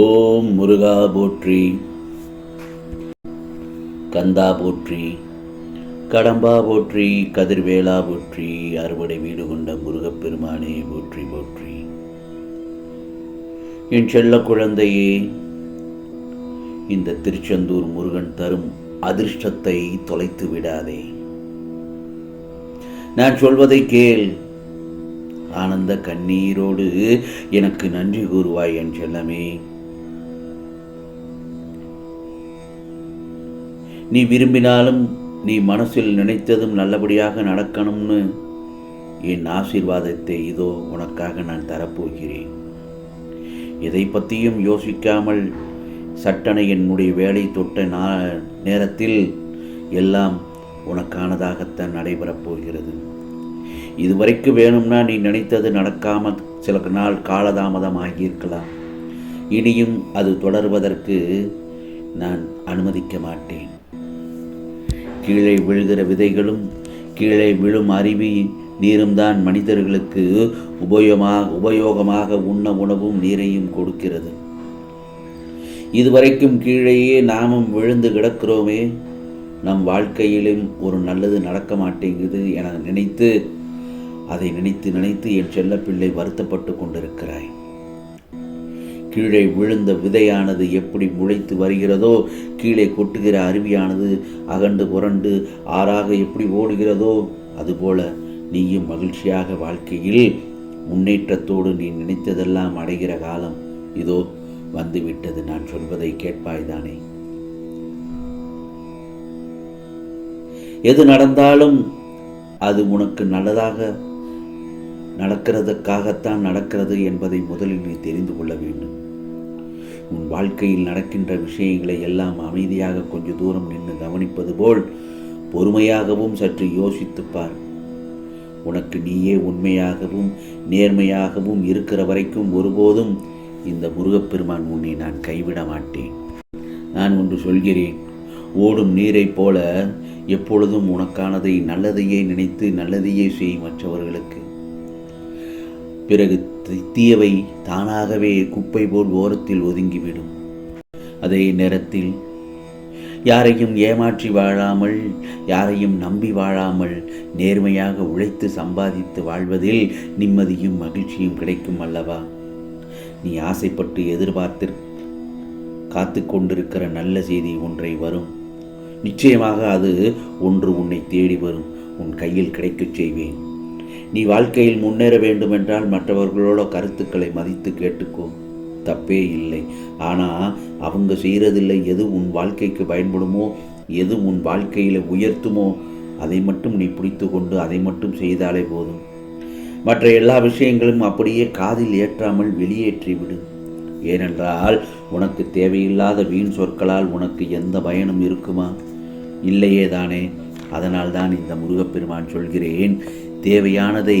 ஓம் முருகா போற்றி கந்தா போற்றி கடம்பா போற்றி கதிர்வேலா போற்றி அறுவடை வீடு கொண்ட முருகப்பெருமானே போற்றி போற்றி. என் செல்ல குழந்தையே இந்த திருச்செந்தூர் முருகன் தரும் அதிர்ஷ்டத்தை தொலைத்து விடாதே. நான் சொல்வதை கேள் ஆனந்த கண்ணீரோடு எனக்கு நன்றி கூறுவாய் என் செல்லமே. நீ விரும்பினாலும் நீ மனசில் நினைத்ததும் நல்லபடியாக நடக்கணும்னு என் ஆசீர்வாதத்தை இதோ உனக்காக நான் தரப்போகிறேன். எதை பற்றியும் யோசிக்காமல் சட்டனை என்னுடைய வேலை தொட்ட நா நேரத்தில் எல்லாம் உனக்கானதாகத்தான் நடைபெறப் போகிறது. இதுவரைக்கு வேணும்னா நீ நினைத்தது நடக்காம சில நாள் காலதாமதம் ஆகியிருக்கலாம். இனியும் அது தொடர்வதற்கு நான் அனுமதிக்க மாட்டேன். கீழே விழுகிற விதைகளும் கீழே விழும் அருவி நீரும் தான் மனிதர்களுக்கு உபயோகமாக உபயோகமாக உண்ண உணவும் நீரையும் கொடுக்கிறது. இதுவரைக்கும் கீழேயே நாமும் விழுந்து கிடக்கிறோமே நம் வாழ்க்கையிலும் ஒரு நல்லது நடக்க மாட்டேங்குது என நினைத்து அதை நினைத்து நினைத்து என் செல்லப்பிள்ளை வருத்தப்பட்டு கொண்டிருக்கிறாய். கீழே விழுந்த விதையானது எப்படி முளைத்து வருகிறதோ கீழே கொட்டுகிற அருவியானது அகண்டு புரண்டு ஆறாக எப்படி ஓடுகிறதோ அதுபோல நீயும் மகிழ்ச்சியாக வாழ்க்கையில் முன்னேற்றத்தோடு நீ நினைத்ததெல்லாம் அடைகிற காலம் இதோ வந்துவிட்டது. நான் சொல்வதை கேட்பாய்தானே? எது நடந்தாலும் அது உனக்கு நல்லதாக நடக்கிறதுக்காகத்தான் நடக்கிறது என்பதை முதலில் நீ தெரிந்து கொள்ள வேண்டும். உன் வாழ்க்கையில் நடக்கின்ற விஷயங்களை எல்லாம் அமைதியாக கொஞ்ச தூரம் நின்று கவனிப்பது போல் பொறுமையாகவும் சற்று யோசித்துப்பார் உனக்கு நீயே உண்மையாகவும் நேர்மையாகவும் இருக்கிற வரைக்கும் ஒருபோதும் இந்த முருகப்பெருமான் உன்னை நான் கைவிட மாட்டேன். நான் ஒன்று சொல்கிறேன் ஓடும் நீரைப் போல எப்பொழுதும் உனக்கானதை நல்லதையே நினைத்து நல்லதையே செய் மற்றவர்களுக்கு. பிறகு தீயவை தானாகவே குப்பை போல் ஓரத்தில் ஒதுங்கிவிடும். அதே நேரத்தில் யாரையும் ஏமாற்றி வாழாமல் யாரையும் நம்பி வாழாமல் நேர்மையாக உழைத்து சம்பாதித்து வாழ்வதில் நிம்மதியும் மகிழ்ச்சியும் கிடைக்கும் அல்லவா? நீ ஆசைப்பட்டு எதிர்பார்த்து காத்து கொண்டிருக்கிற நல்ல செய்தி ஒன்றை வரும். நிச்சயமாக அது ஒன்று உன்னை தேடி வரும். உன் கையில் கிடைக்கச் செய்வேன். நீ வாழ்க்கையில் முன்னேற வேண்டுமென்றால் மற்றவர்களோட கருத்துக்களை மதித்து கேட்டுக்கோ. தப்பே இல்லை. ஆனால் அவங்க செய்கிறதில்லை எது உன் வாழ்க்கைக்கு பயன்படுமோ எது உன் வாழ்க்கையில் உயர்த்துமோ அதை மட்டும் நீ பிடித்து கொண்டு அதை மட்டும் செய்தாலே போதும். மற்ற எல்லா விஷயங்களும் அப்படியே காதில் ஏற்றாமல் வெளியேற்றி விடு. ஏனென்றால் உனக்கு தேவையில்லாத வீண் சொற்களால் உனக்கு எந்த பயனும் இருக்குமா? இல்லையே தானே. அதனால்தான் இந்த முருகப்பெருமான் சொல்கிறேன் தேவையானதை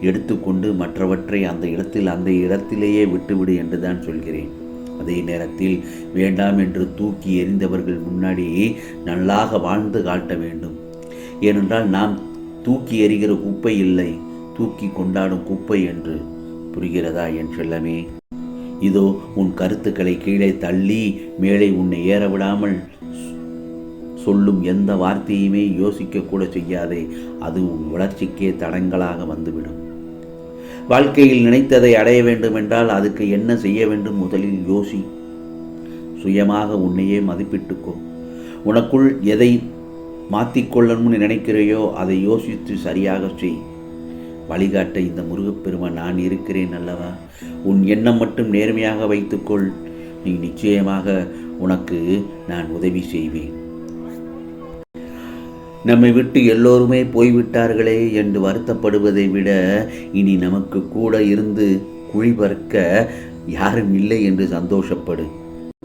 எடுத்துக்கொண்டு மற்றவற்றை அந்த இடத்தில் அந்த இடத்திலேயே விட்டுவிடு என்று தான் சொல்கிறேன். அதே நேரத்தில் வேண்டாம் என்று தூக்கி எறிந்தவர்கள் முன்னாடி நல்லாக வாழ்ந்து காட்ட வேண்டும். ஏனென்றால் நாம் தூக்கி எறிகிற குப்பை இல்லை தூக்கி கொண்டாடும் குப்பை என்று. புரிகிறதா என் செல்லமே? இதோ உன் கருத்துக்களை கீழே தள்ளி மேலே உன்னை ஏற விடாமல் சொல்லும் எந்த வார்த்தையுமே யோசிக்க கூட செய்யாதே அது உன் வளர்ச்சிக்கே தடங்களாக வந்துவிடும். வாழ்க்கையில் நினைத்ததை அடைய வேண்டும் என்றால் அதுக்கு என்ன செய்ய வேண்டும் முதலில் யோசி. சுயமாக உன்னையே மதிப்பிட்டுக்கோ. உனக்குள் எதை மாற்றிக்கொள்ளணும்னு நினைக்கிறையோ அதை யோசித்து சரியாக செய். வழிகாட்ட இந்த முருகப்பெருமான் நான் இருக்கிறேன் அல்லவா? உன் எண்ணம் மட்டும் நேர்மையாக வைத்துக்கொள். நீ நிச்சயமாக உனக்கு நான் உதவி செய்வேன். நம்மை விட்டு எல்லோருமே போய்விட்டார்களே என்று வருத்தப்படுவதை விட இனி நமக்கு கூட இருந்து குழிபறக்க யாரும் இல்லை என்று சந்தோஷப்படு.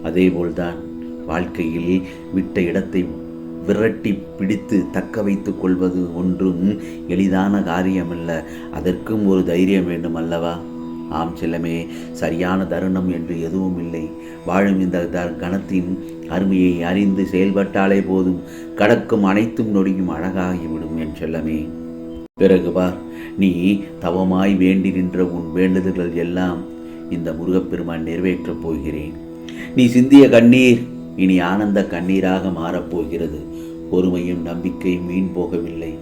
அதேபோல்தான் வாழ்க்கையில் விட்ட இடத்தை விரட்டி பிடித்து தக்க வைத்து கொள்வது ஒன்றும் எளிதான காரியமல்ல. அதற்கும் ஒரு தைரியம் வேண்டும் அல்லவா ஆம் செல்லமே சரியான தருணம் என்று எதுவும் இல்லை. வாழும் இந்த கணத்தின் அருமையை அறிந்து செயல்பட்டாலே போதும். கடக்கும் அனைத்தும் நொடியும் அழகாகிவிடும் என் செல்லமே. பிறகு பார் நீ தவமாய் வேண்டி நின்ற உன் வேண்டுதல்கள் எல்லாம் இந்த முருகப்பெருமான் நிறைவேற்றப் போகிறேன். நீ சிந்திய கண்ணீர் இனி ஆனந்த கண்ணீராக மாறப்போகிறது பொறுமையும் நம்பிக்கையும் வீண் போகவில்லை.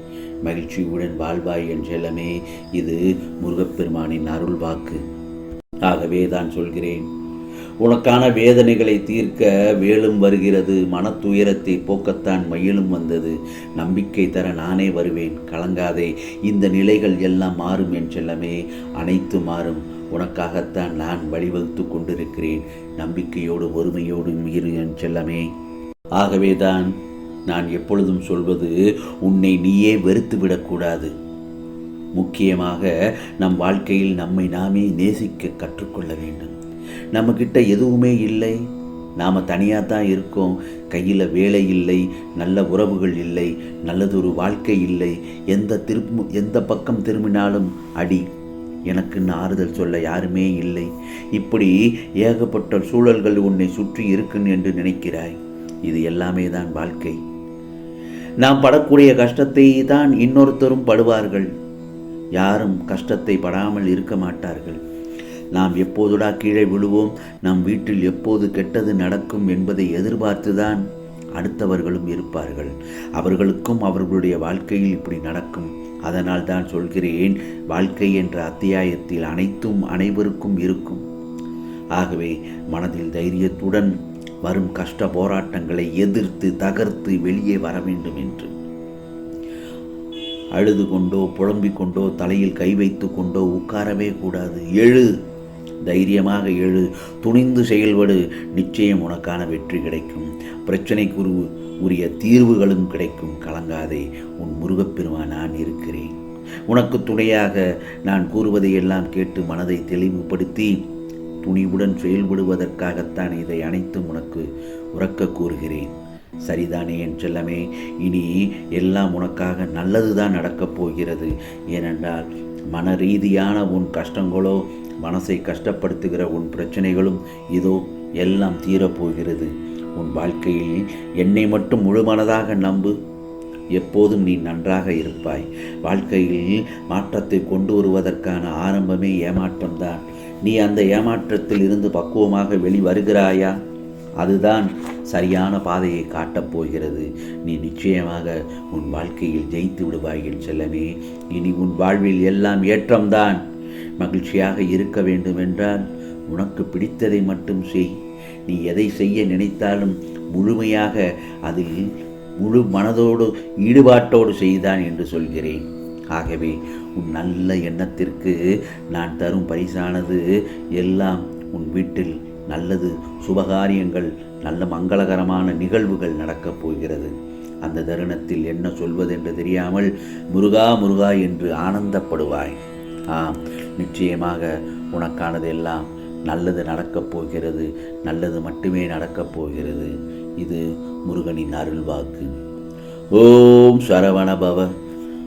மகிழ்ச்சியுடன் வாழ்வாய் என் செல்லமே இது முருகப்பெருமானின் அருள் வாக்கு ஆகவே தான் சொல்கிறேன் உனக்கான வேதனைகளை தீர்க்க வேலும் வருகிறது மனத்துயரத்தை போக்கத்தான் மயிலும் வந்தது. நம்பிக்கை தர நானே வருவேன் கலங்காதே இந்த நிலைகள் எல்லாம் மாறும் என் செல்லமே அனைத்து மாறும். உனக்காகத்தான் நான் வழிவகுத்து கொண்டிருக்கிறேன் நம்பிக்கையோடு ஒருமையோடும் இரு என் செல்லமே ஆகவேதான் நான் எப்பொழுதும் சொல்வது உன்னை நீயே வெறுத்து விடக்கூடாது முக்கியமாக நம் வாழ்க்கையில் நம்மை நாமே நேசிக்க கற்றுக்கொள்ள வேண்டும். நம்மக்கிட்ட எதுவுமே இல்லை. நாம் தனியாக தான் இருக்கோம். கையில் வேலை இல்லை நல்ல உறவுகள் இல்லை நல்லதொரு வாழ்க்கை இல்லை. எந்த திருப்பு எந்த பக்கம் திரும்பினாலும் அடி எனக்குன்னு ஆறுதல் சொல்ல யாருமே இல்லை. இப்படி ஏகப்பட்ட சூழல்கள் உன்னை சுற்றி இருக்குன்னு என்று நினைக்கிறாய். இது எல்லாமே தான் வாழ்க்கை. நாம் படக்கூடிய கஷ்டத்தை தான் இன்னொருத்தரும் படுவார்கள். யாரும் கஷ்டத்தை படாமல் இருக்க மாட்டார்கள். நாம் எப்போதுடா கீழே விழுவோம்? நம் வீட்டில் எப்போது கெட்டது நடக்கும் என்பதை எதிர்பார்த்துதான் அடுத்தவர்களும் இருப்பார்கள். அவர்களுக்கும் அவர்களுடைய வாழ்க்கையில் இப்படி நடக்கும். அதனால் தான் சொல்கிறேன் வாழ்க்கை என்ற அத்தியாயத்தில் அனைத்தும் அனைவருக்கும் இருக்கும். ஆகவே மனதில் தைரியத்துடன் வரும் கஷ்ட போராட்டங்களை எதிர்த்து தகர்த்து வெளியே வர வேண்டும் என்று. அழுது கொண்டோ புலம்பிக் கொண்டோ தலையில் கை வைத்து கொண்டோ உட்காரவே கூடாது. எழு தைரியமாக எழு. துணிந்து செயல்படு. நிச்சயம் உனக்கான வெற்றி கிடைக்கும். பிரச்சனைக்கு உரிய தீர்வுகளும் கிடைக்கும். கலங்காதே. உன் முருகப்பெருமான் நான் இருக்கிறேன். உனக்கு துணையாக நான் கூறுவதையெல்லாம் கேட்டு மனதை தெளிவுபடுத்தி துணிவுடன் செயல்படுவதற்காகத்தான் இதை அனைத்தும் உனக்கு உறக்க கூறுகிறேன் சரிதானே என் செல்லமே இனி எல்லாம் உனக்காக நல்லதுதான் நடக்கப் போகிறது. ஏனென்றால் மன ரீதியான உன் கஷ்டங்களோ மனசை கஷ்டப்படுத்துகிற உன் பிரச்சனைகளும் இதோ எல்லாம் தீரப்போகிறது உன் வாழ்க்கையில் என்னை மட்டும் முழுமனதாக நம்பு. எப்போதும் நீ நன்றாக இருப்பாய். வாழ்க்கையில் மாற்றத்தை கொண்டு வருவதற்கான ஆரம்பமே ஏமாற்றம்தான். நீ அந்த ஏமாற்றத்தில் இருந்து பக்குவமாக வெளி வருகிறாயா அதுதான் சரியான பாதையை காட்டப் போகிறது. நீ நிச்சயமாக உன் வாழ்க்கையில் ஜெயித்து விடுவாயில் செல்லமே. இனி உன் வாழ்வில் எல்லாம் ஏற்றம்தான். மகிழ்ச்சியாக இருக்க வேண்டுமென்றால் உனக்கு பிடித்ததை மட்டும் செய். நீ எதை செய்ய நினைத்தாலும் முழுமையாக அதில் முழு மனதோடு ஈடுபாட்டோடு செய்தான் என்று சொல்கிறேன். ஆகவே உன் நல்ல எண்ணத்திற்கு நான் தரும் பரிசானது எல்லாம் உன் வீட்டில் நல்லது சுபகாரியங்கள் நல்ல மங்களகரமான நிகழ்வுகள் நடக்கப் போகிறது. அந்த தருணத்தில் என்ன சொல்வதென்று தெரியாமல் முருகா முருகா என்று ஆனந்தப்படுவாய். ஆம் நிச்சயமாக உனக்கானதெல்லாம் நல்லது நடக்கப் போகிறது நல்லது மட்டுமே நடக்கப் போகிறது. இது முருகனின் அருள்வாக்கு ஓம் சரவண